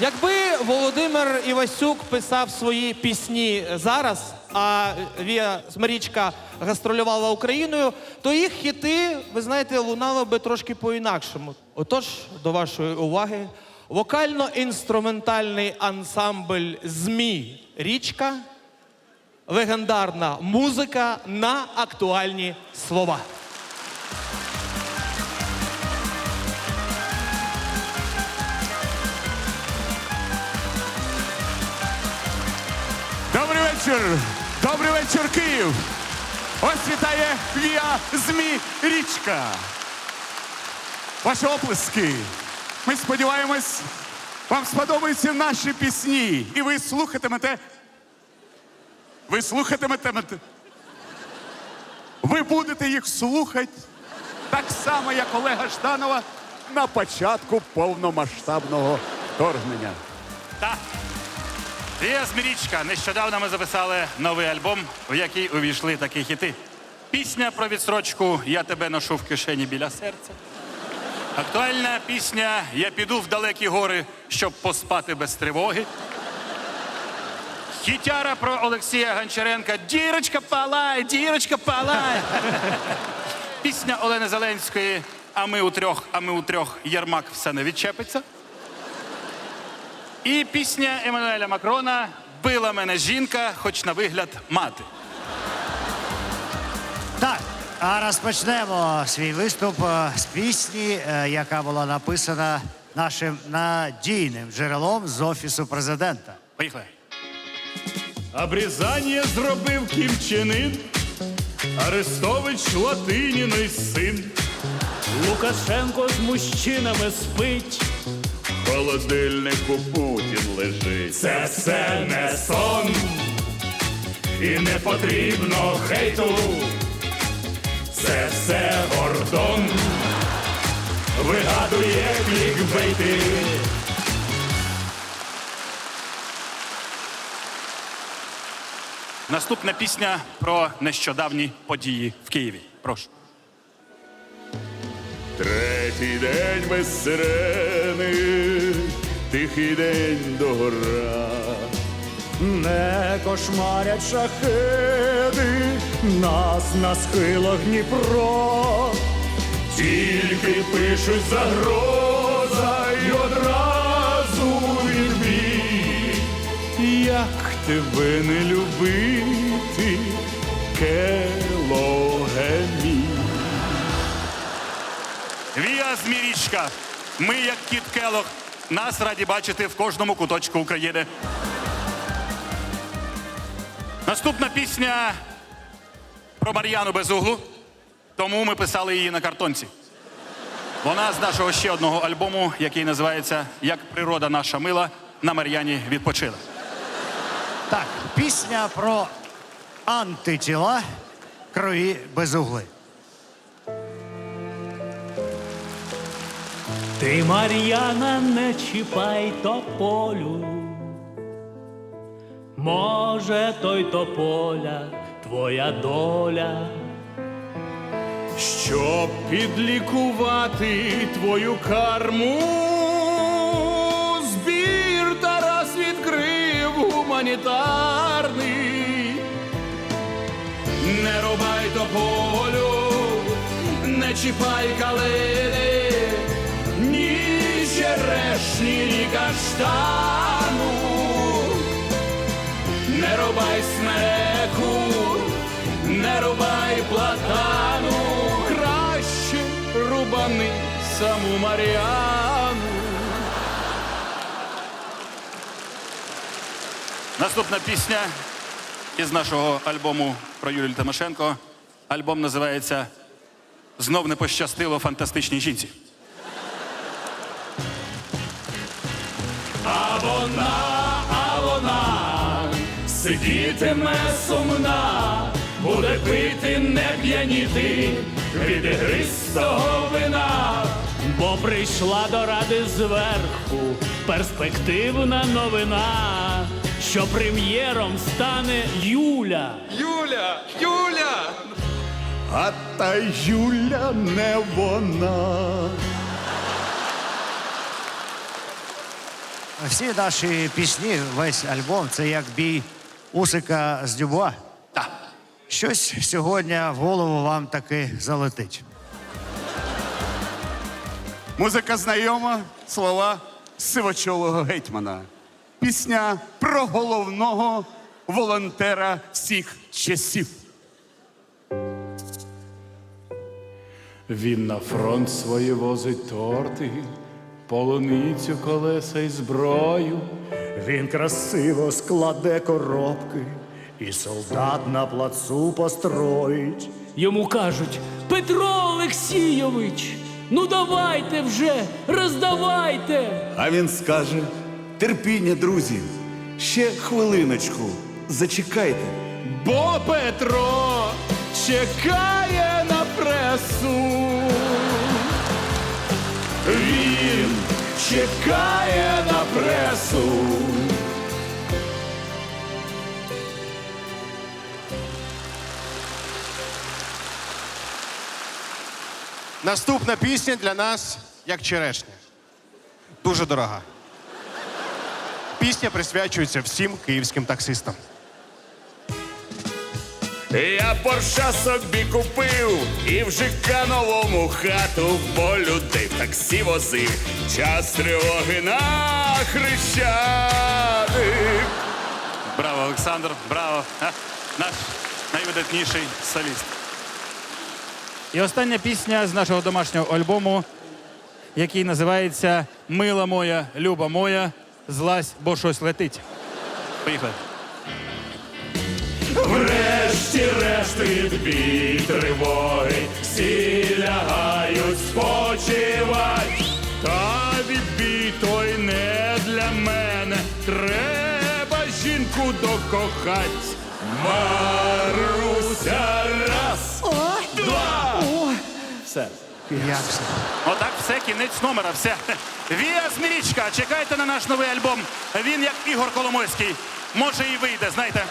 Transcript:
Якби Володимир Івасюк писав свої пісні зараз, а Віа Смирічка гастролювала Україною, то їх хіти, ви знаєте, лунали би трошки по-інакшому. Отож, до вашої уваги, вокально-інструментальний ансамбль ЗМІ Річка, легендарна музика на актуальні слова. Вечір! Добрий вечір, Київ! Ось вітає Віа ЗМІ Річка. Ваші оплески. Ми сподіваємось, вам сподобаються наші пісні. І ви слухатимете. Ви слухатимете. Ви будете їх слухати так само, як Олега Жданова на початку повномасштабного вторгнення. Так. Вія Змірічка. Нещодавно ми записали новий альбом, в який увійшли такі хіти. Пісня про відсрочку Я тебе ношу в кишені біля серця. Актуальна пісня Я піду в далекі гори, щоб поспати без тривоги. Хітяра про Олексія Гончаренка Дірочка палай, дірочка палай. Пісня Олени Зеленської А ми у трьох, а ми у трьох Єрмак все не відчепиться. І пісня Еммануеля Макрона Била мене жінка, хоч на вигляд мати. Так, а розпочнемо свій виступ е, з пісні, е, яка була написана нашим надійним джерелом з офісу президента. Поїхали. Обрізання зробив ківчинин, Арестович Латиніний син. Лукашенко з мужчинами спить. Холодильнику Путін лежить. Це все не сон. І не потрібно хейту. Це все гордон. Вигадує клікбейти. Наступна пісня про нещодавні події в Києві. Прошу. Третій день без сирени, тихий день до гора. Не кошмарять шахеди, нас на схилах Дніпро. Тільки пишуть загроза й одразу відбій. Як тебе не любити, Змірічка. Ми, як кіт Келох, нас раді бачити в кожному куточку України. Наступна пісня про Мар'яну Безуглу. Тому ми писали її на картонці. Вона з нашого ще одного альбому, який називається Як природа наша мила на Мар'яні відпочила. Так, пісня про антитіла крові без Ти, Мар'яна, не чіпай тополю. Може, той тополя, твоя доля. Щоб підлікувати твою карму, збір Тарас відкрив гуманітарний. Не рубай тополю, не чіпай калини, черешні, каштану, не рубай смереку, не рубай платану, краще рубани саму Маріану. Наступна пісня із нашого альбому про Юлію Тимошенко. Альбом називається Знов не пощастило фантастичній жінці. Вона, а вона сидітиме сумна, буде пити, не п'яніти від ігристого вина. Бо прийшла до ради зверху перспективна новина, що прем'єром стане Юля. А та Юля не вона. Всі наші пісні, весь альбом це як бій Усика з Дюбуа. Так. Щось сьогодні в голову вам таки залетить. Музика знайома, слова сивочолого гетьмана. Пісня про головного волонтера всіх часів. Він на фронт свої возить торти, полуницю, колеса і зброю. Він красиво складе коробки і солдат на плацу построїть. Йому кажуть: Петро Олексійович, ну давайте вже, роздавайте. А він скаже: терпіння, друзі, ще хвилиночку, зачекайте. Бо Петро чекає на пресу. Він чекає на пресу. Наступна пісня для нас як черешня. Дуже дорога. Пісня присвячується всім київським таксистам. Я порша собі купив і в ЖК новому хату, бо людей в таксі возив. Час тривоги на хрещатик. Браво, Олександр, браво. Наш найвидатніший соліст. І остання пісня з нашого домашнього альбому, який називається Мила моя, люба моя, злазь, бо щось летить. Поїхали. Врешті-решт відбій тривоги, всі лягають спочивать. Та відбій той не для мене. Треба жінку докохать. Маруся раз, два. Як це? Отак все, кінець номера, все. Віа Змірічка, чекайте на наш новий альбом. Він як Ігор Коломойський. Може і вийде, знаєте.